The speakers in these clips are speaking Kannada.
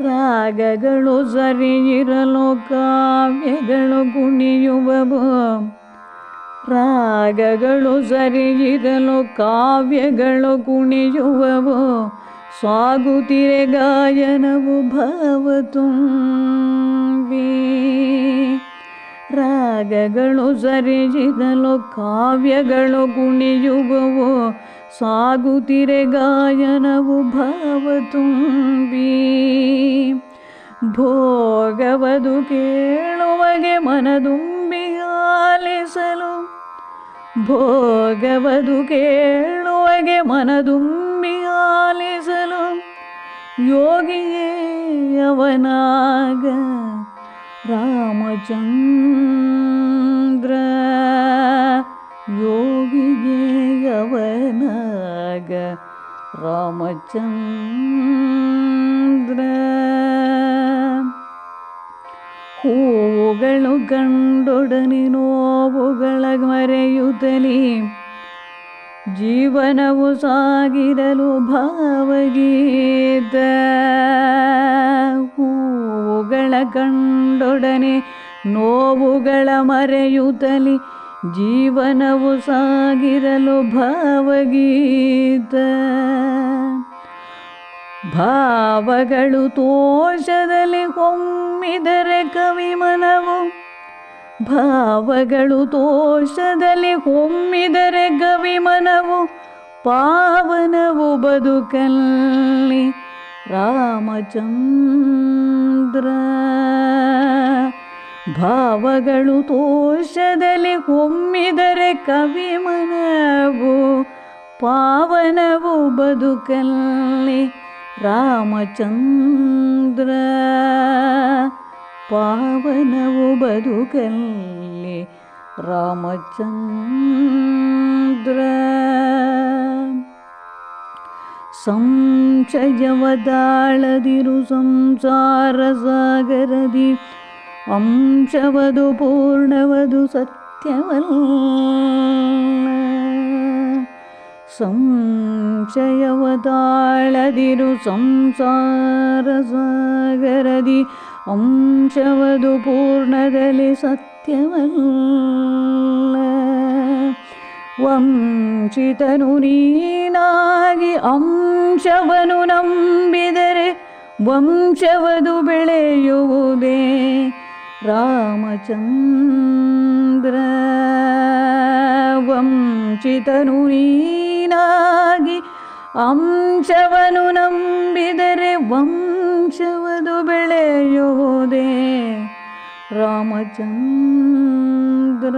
ರಾಗಗಳು ಸರಿಯಿರಲು ಕಾವ್ಯಗಳು ಕುಣಿಯುವವು. ರಾಗಗಳು ಸರಿಯಿರಲು ಕಾವ್ಯಗಳು ಕುಣಿಯುವವು. ಸಾಗುತ್ತಿರೆ ಗಾಯನವು ಭಾವ ತುಂಬಿ. ರಾಗಗಳು ಸರಿಜಿದಲು ಕಾವ್ಯಗಳು ಕುಣಿಯುವವು. ಸಾಗುತ್ತಿರೆ ಗಾಯನವು ಭಾವ ತುಂಬಿ. ಭೋಗವದು ಕೇಳುವಗೆ ಮನದುಂಬಿ ಆಲಿಸಲು. ಭೋಗವದು ಕೇಳುವಗೆ ಮನದುಂಬಿ ಆಲಿಸಲು. ಯೋಗಿಯೇ ಅವನಾಗ ರಾಮಚಂದ್ರ ಯೋಗಿಗೆ ಯವನಾಗ ರಾಮಚಂದ್ರ. ಹೂವುಗಳು ಕಂಡೊಡನೆ ನೋವುಗಳ ಮರೆಯುತ್ತಲಿ ಜೀವನವು ಸಾಗಿರಲು ಭಾವಗೀತ. ಹೂವುಗಳ ಕಂಡೊಡನೆ ನೋವುಗಳ ಮರೆಯುತ್ತಲಿ ಜೀವನವು ಸಾಗಿರಲು ಭಾವಗೀತ. ಭಾವಗಳು ತೋಷದಲ್ಲಿ ಹೊಮ್ಮಿದರೆ ಕವಿಮನವು ಭಾವಗಳು ತೋಷದಲ್ಲಿ ಹೊಮ್ಮಿದರೆ ಕವಿಮನವು ಪಾವನವು ಬದುಕಲ್ಲಿ ರಾಮಚಂದ್ರ. ಭಾವಗಳು ತೋಷದಲ್ಲಿ ಹೊಮ್ಮಿದರೆ ಕವಿಮನವು ಪಾವನವು ಬದುಕಲ್ಲಿ ರಾಮಚಂದ್ರ. ಪಾವನವು ಬದುಕಲ್ಲಿ ರಾಮಚಂದ್ರ. ಸಂಶಯವದಾಳದಿರು ಸಂಸಾರ ಸಾಗರದಿ ಅಂಶವದು ಪೂರ್ಣವದು ಸತ್ಯವಲ್ಲ ಸಂಶಯವದಾಳದಿರು ಸಂಸಾರ ಸಾಗರದಿ ಅಂಶವದು ಪೂರ್ಣದಲ್ಲಿ ಸತ್ಯವಲ್ಲ ವಂಶಿತನು ನೀನಾಗಿ ಅಂಶವನು ನಂಬಿದರೆ ವಂಶವದು ಬೆಳೆಯುವುದೇ ರಾಮಚಂದ್ರ. ವಂಚಿತನು ನೀನಾಗಿ ಅಂಶವನು ನಂಬಿದರೆ ವಂಶವದು ಬೆಳೆಯುವುದೇ ರಾಮಚಂದ್ರ.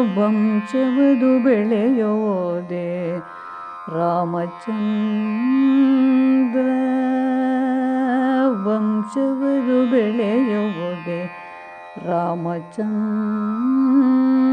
ವಂಶವದು ಬೆಳೆಯೋದೆ ರಾಮಚಂದ್ರ. ವಂಶವದು ಬೆಳೆಯೋದೆ ರಾಮಚಂದ್ರ.